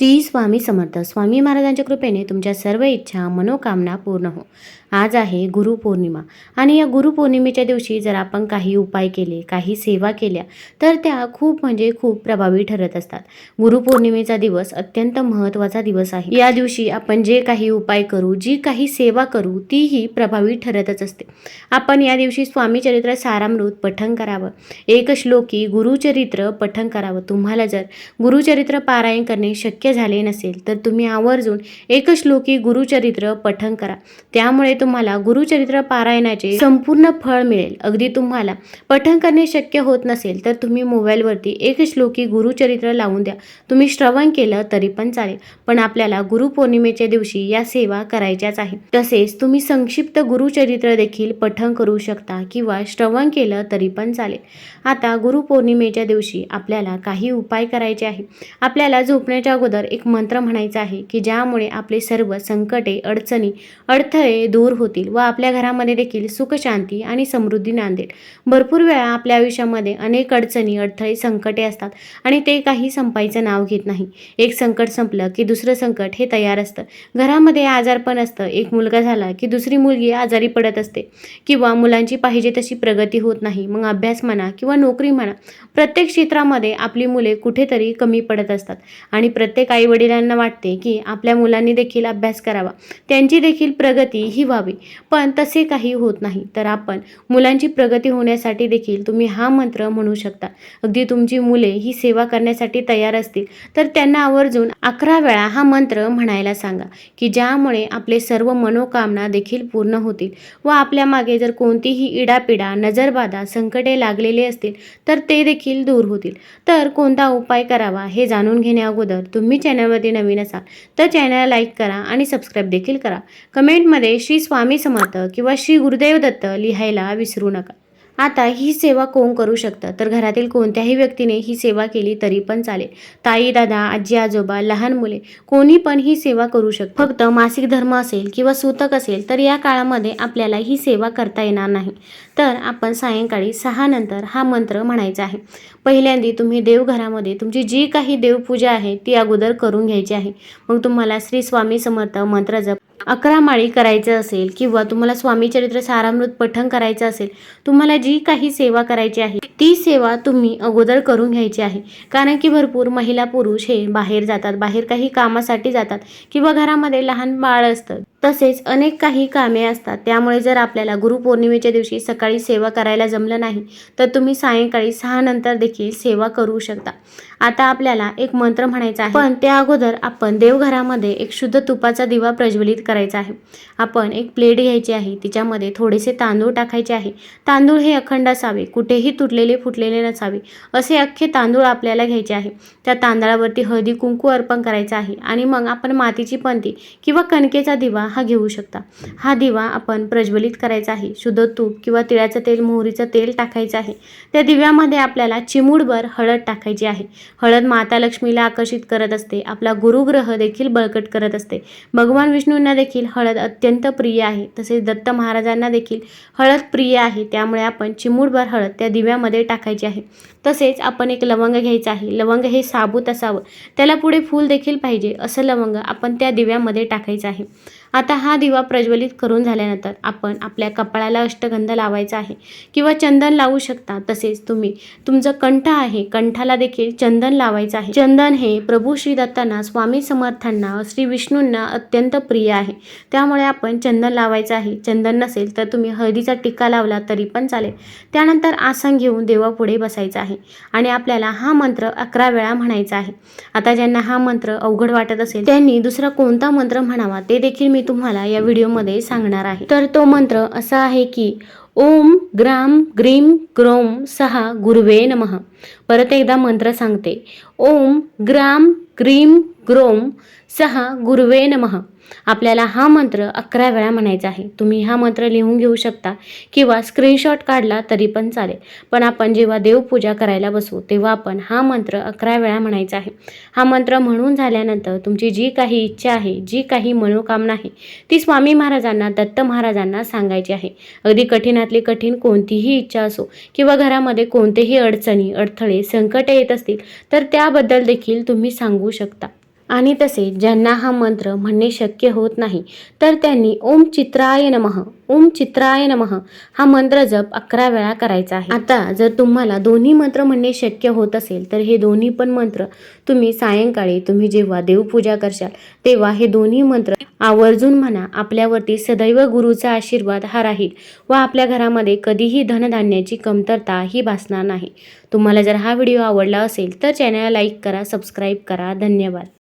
श्री स्वामी समर्थ. स्वामी महाराजांच्या कृपेने तुमच्या सर्व इच्छा मनोकामना पूर्ण हो. आज आहे गुरुपौर्णिमा आणि या गुरुपौर्णिमेच्या दिवशी जर आपण काही उपाय केले काही सेवा केल्या तर त्या खूप म्हणजे खूप प्रभावी ठरत असतात. गुरुपौर्णिमेचा दिवस अत्यंत महत्त्वाचा दिवस आहे. या दिवशी आपण जे काही उपाय करू जी काही सेवा करू तीही प्रभावी ठरतच असते. आपण या दिवशी स्वामी चरित्र सारामृत पठण करावं. एक श्लोकी गुरुचरित्र पठण करावं. तुम्हाला जर गुरुचरित्र पारायण करणे शक्य झाले नसेल तर तुम्ही आवर्जून एक श्लोकी गुरुचरित्र पठन करा. त्यामुळे तुम्हाला गुरुचरित्र पारायणाचे संपूर्ण फळ मिळेल. अगदी तुम्हाला पठन करणे शक्य होत नसेल तर तुम्ही मोबाईलवरती एक श्लोकी गुरुचरित्र लावून द्या. तुम्ही श्रवण केलं तरी पण चालेल पण आपल्याला गुरुपौर्णिमेच्या दिवशी या सेवा करायच्याच आहे. तसेच तुम्ही संक्षिप्त गुरुचरित्र देखील पठन करू शकता किंवा श्रवण केलं तरी पण चालेल. आता गुरुपौर्णिमेच्या दिवशी आपल्याला काही उपाय करायचे आहे. आपल्याला झोपण्याच्या अगोदर एक मंत्र म्हणायचा आहे की ज्यामुळे आपले सर्व संकटे अडचणी अडथळे दूर होतील व आपल्या घरामध्ये देखील सुखशांती आणि समृद्धी नांदेल भरपूर वेळा आपल्या आयुष्यामध्ये अनेक अडचणी अडथळे संकटे असतात आणि ते काही संपायचं नाव घेत नाही. एक संकट संपलं की दुसरं संकट हे तयार असतं. घरामध्ये आजारपण असतं. एक मुलगा झाला की दुसरी मुलगी आजारी पडत असते किंवा मुलांची पाहिजे तशी प्रगती होत नाही. मग अभ्यास म्हणा किंवा नोकरी म्हणा प्रत्येक क्षेत्रामध्ये आपली मुले कुठेतरी कमी पडत असतात आणि प्रत्येक आई वडिलांना वाटते की आपल्या मुलांनी देखील अभ्यास करावा. त्यांची देखील प्रगती ही व्हावी. पण तसे काही होत नाही. तर आपण मुलांची प्रगती होण्यासाठी देखील तुम्ही हा मंत्र म्हणू शकता. अगदी तुमची मुले ही सेवा करण्यासाठी तयार असतील तर त्यांना आवर्जून अकरा वेळा हा मंत्र म्हणायला सांगा की ज्यामुळे आपले सर्व मनोकामना देखील पूर्ण होतील. व आपल्या मागे जर कोणतीही इडापिडा नजरबाधा संकटे लागलेले असतील तर ते देखील दूर होतील. तर कोणता उपाय करावा हे जाणून घेण्या अगोदर तुम्ही चॅनलमध्ये नवीन असाल तर चॅनलला लाईक करा आणि सबस्क्राईब देखील करा. कमेंटमध्ये श्री स्वामी समर्थ किंवा श्री गुरुदेव दत्त लिहायला विसरू नका. आता ही सेवा कोण करू शकतं? तर घरातील कोणत्याही व्यक्तीने ही सेवा केली तरी पण चालेल. ताई दादा आजी आजोबा लहान मुले कोणी पण ही सेवा करू शकतं. फक्त मासिक धर्म असेल किंवा सूतक असेल तर या काळामध्ये आपल्याला ही सेवा करता येणार नाही. तर आपण सायंकाळी सहा नंतर हा मंत्र म्हणायचा आहे. पहिल्यांदी तुम्ही देवघरामध्ये तुमची जी काही देवपूजा आहे ती अगोदर करून घ्यायची आहे. मग तुम्हाला श्री स्वामी समर्थ मंत्र जप अकरा माळी करायचं असेल किंवा तुम्हाला स्वामी चरित्र सारामृत पठण करायचं असेल तुम्हाला जी काही सेवा करायची आहे ती सेवा तुम्ही अगोदर करून घ्यायची आहे. कारण की भरपूर महिला पुरुष हे बाहेर जातात बाहेर काही कामासाठी जातात किंवा घरामध्ये लहान बाळ असतं. तसेच अनेक काही कामे असतात. त्यामुळे जर आपल्याला गुरुपौर्णिमेच्या दिवशी सकाळी सेवा करायला जमलं नाही तर तुम्ही सायंकाळी सहा नंतर देखील सेवा करू शकता. आता आपल्याला एक मंत्र म्हणायचा आहे. पण त्या अगोदर आपण देवघरामध्ये एक शुद्ध तुपाचा दिवा प्रज्वलित करायचा आहे. आपण एक प्लेट घ्यायची आहे. तिच्यामध्ये थोडेसे तांदूळ टाकायचे आहे. तांदूळ हे अखंड असावे. कुठेही तुटलेले फुटलेले नसावे. असे अख्खे तांदूळ आपल्याला घ्यायचे आहे. त्या तांदळावरती हळदी कुंकू अर्पण करायचं आहे. आणि मग आपण मातीची पंती किंवा कणकेचा दिवा हा घेऊ शकता. हा दिवा आपण प्रज्वलित करायचा आहे. शुद्ध तूप किंवा तिळाचं तेल मोहरीचं तेल टाकायचं आहे. त्या दिव्यामध्ये आपल्याला चिमूडभर हळद टाकायची आहे. हळद माता लक्ष्मीला आकर्षित करत असते. आपला गुरुग्रह देखील बळकट करत असते. भगवान विष्णूंना देखील हळद अत्यंत प्रिय आहे. तसेच दत्त महाराजांना देखील हळद प्रिय आहे. त्यामुळे आपण चिमूडभर हळद त्या दिव्यामध्ये टाकायची आहे. तसेच आपण एक लवंग घ्यायचं आहे. लवंग हे साबूत असावं. त्याला पुढे फूल देखील पाहिजे. असं लवंग आपण त्या दिव्यामध्ये टाकायचं आहे. आता हा दिवा प्रज्वलित करून झाल्यानंतर आपण आपल्या कपाळाला अष्टगंध लावायचा आहे किंवा चंदन लावू शकता. तसेच तुम्ही तुमचं कंठ आहे कंठाला देखील चंदन लावायचं आहे. चंदन हे प्रभू श्री दत्तांना स्वामी समर्थांना श्री विष्णूंना अत्यंत प्रिय आहे. त्यामुळे आपण चंदन लावायचं आहे. चंदन नसेल तर तुम्ही हळदीचा टिक्का लावला तरी पण चालेल. त्यानंतर आसन घेऊन देवापुढे बसायचं आहे आणि आपल्याला हा मंत्र अकरा वेळा म्हणायचा आहे. आता ज्यांना हा मंत्र अवघड वाटत असेल त्यांनी दुसरा कोणता मंत्र म्हणावा ते देखील मी तुम्हाला या व्हिडिओमध्ये सांगणार आहे. तर तो मंत्र असा आहे की ओम ग्राम ग्रीम क्रोम सहा गुरुवे नमः. परत एकदा मंत्र सांगते. ओम ग्राम ग्रीम ग्रोम सहा गुरुवे नमः. आपल्याला हा मंत्र अकरा वेळा म्हणायचा आहे. तुम्ही हा मंत्र लिहून घेऊ शकता किंवा स्क्रीनशॉट काढला तरी पण चालेल. पण आपण जेव्हा देवपूजा करायला बसू तेव्हा आपण हा मंत्र अकरा वेळा म्हणायचा आहे. हा मंत्र म्हणून झाल्यानंतर तुमची जी काही इच्छा आहे जी काही मनोकामना आहे ती स्वामी महाराजांना दत्त महाराजांना सांगायची आहे. अगदी कठीणातली कठीण कोणतीही इच्छा असो किंवा घरामध्ये कोणतेही अडचणी अडथळे संकटे येत असतील तर त्याबद्दल देखील तुम्ही सांगू शकता. आणि तसेच ज्यांना हा मंत्र म्हणणे शक्य होत नाही तर त्यांनी ओम चित्राय नमः ओम चित्राय नमः हा मंत्र जप अकरा वेळा करायचा आहे. आता जर तुम्हाला दोन्ही मंत्र म्हणणे शक्य होत असेल तर हे दोन्ही पण मंत्र तुम्ही सायंकाळी तुम्ही जेव्हा देवपूजा करशाल तेव्हा हे दोन्ही मंत्र आवर्जून म्हणा आपल्यावरती सदैव गुरुचा आशीर्वाद हा राहील व आपल्या घरामध्ये कधीही धनधान्याची कमतरता ही भासणार नाही. तुम्हाला जर हा व्हिडिओ आवडला असेल तर चॅनलला लाईक करा सबस्क्राईब करा. धन्यवाद.